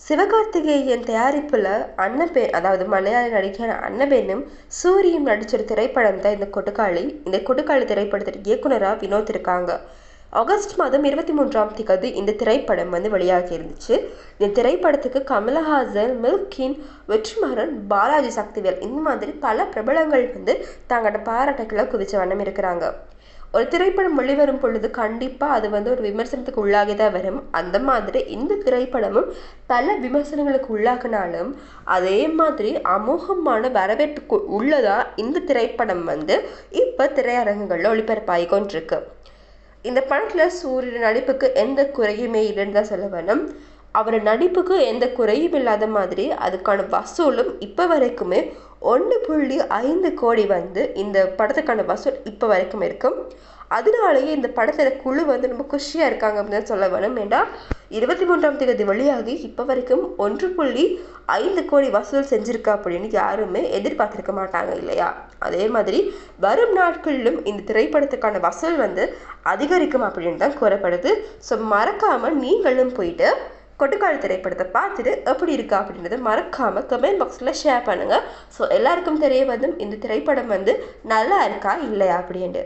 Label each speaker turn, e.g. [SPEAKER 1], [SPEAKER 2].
[SPEAKER 1] சிவகார்த்திகேயன் தயாரிப்பில் அன்னபெண் அதாவது மலையாள நடிகர் அன்னபெண்ணும் சூரியும் நடிச்ச ஒரு திரைப்படம் தான் இந்த கொட்டுக்காளி இந்த கொட்டுக்காளி திரைப்படத்தின் இயக்குனராக வினோத் இருக்காங்க. ஆகஸ்ட் மாதம் இருபத்தி மூன்றாம் தேதி இந்த திரைப்படம் வந்து வெளியாகி இருந்துச்சு. இந்த திரைப்படத்துக்கு கமலஹாசன் மில்கின் வெற்றிமாறன் பாலாஜி சக்திவேல் இந்த மாதிரி பல பிரபலங்கள் வந்து தங்களோட பாராட்டுக்களை குவிச்ச வண்ணம் இருக்கிறாங்க. ஒரு திரைப்படம் வெளிவரும் பொழுது கண்டிப்பாக அது வந்து ஒரு விமர்சனத்துக்கு உள்ளாகி தான் வரும். அந்த மாதிரி இந்த திரைப்படமும் பல விமர்சனங்களுக்கு உள்ளாகினாலும் அதே மாதிரி அமோகமான வரவேற்புக்கு உள்ளதா இந்த திரைப்படம் வந்து இப்போ திரையரங்குகளில் ஒளிபரப்பாகி கொண்டிருக்கு. இந்த படத்தில் சூரியன் நடிப்புக்கு எந்த குறையுமே இல்லைன்னு தான் சொல்ல வேணும் அவர் நடிப்புக்கு எந்த குறையும் இல்லாத மாதிரி அதுக்கான வசூலும் இப்போ வரைக்குமே ஒன்று புள்ளி ஐந்து கோடி வந்து இந்த படத்துக்கான வசூல் இப்போ வரைக்கும் இருக்கும் அதனாலேயே இந்த படத்தில் குழு வந்து ரொம்ப குஷியாக இருக்காங்க அப்படின்னு சொல்ல வேணும் ஏன்னா இருபத்தி மூன்றாம் தேதி வெளியாகி இப்போ வரைக்கும் ஒன்று புள்ளி ஐந்து கோடி வசூல் செஞ்சுருக்கா அப்படின்னு யாருமே எதிர்பார்த்துருக்க மாட்டாங்க இல்லையா? அதே மாதிரி வரும் நாட்களிலும் இந்த திரைப்படத்துக்கான வசூல் வந்து அதிகரிக்கும் அப்படின்னு தான் கூறப்படுது. ஸோ மறக்காமல் நீங்களும் போயிட்டு கொட்டுக்கால் திரைப்படத்தை பார்த்துட்டு எப்படி இருக்கா அப்படின்றத மறக்காமல் கமெண்ட் பாக்ஸில் ஷேர் பண்ணுங்கள் ஸோ எல்லாருக்கும் தெரிய வந்தும் இந்த திரைப்படம் வந்து நல்லா இருக்கா இல்லையா அப்படின்ட்டு.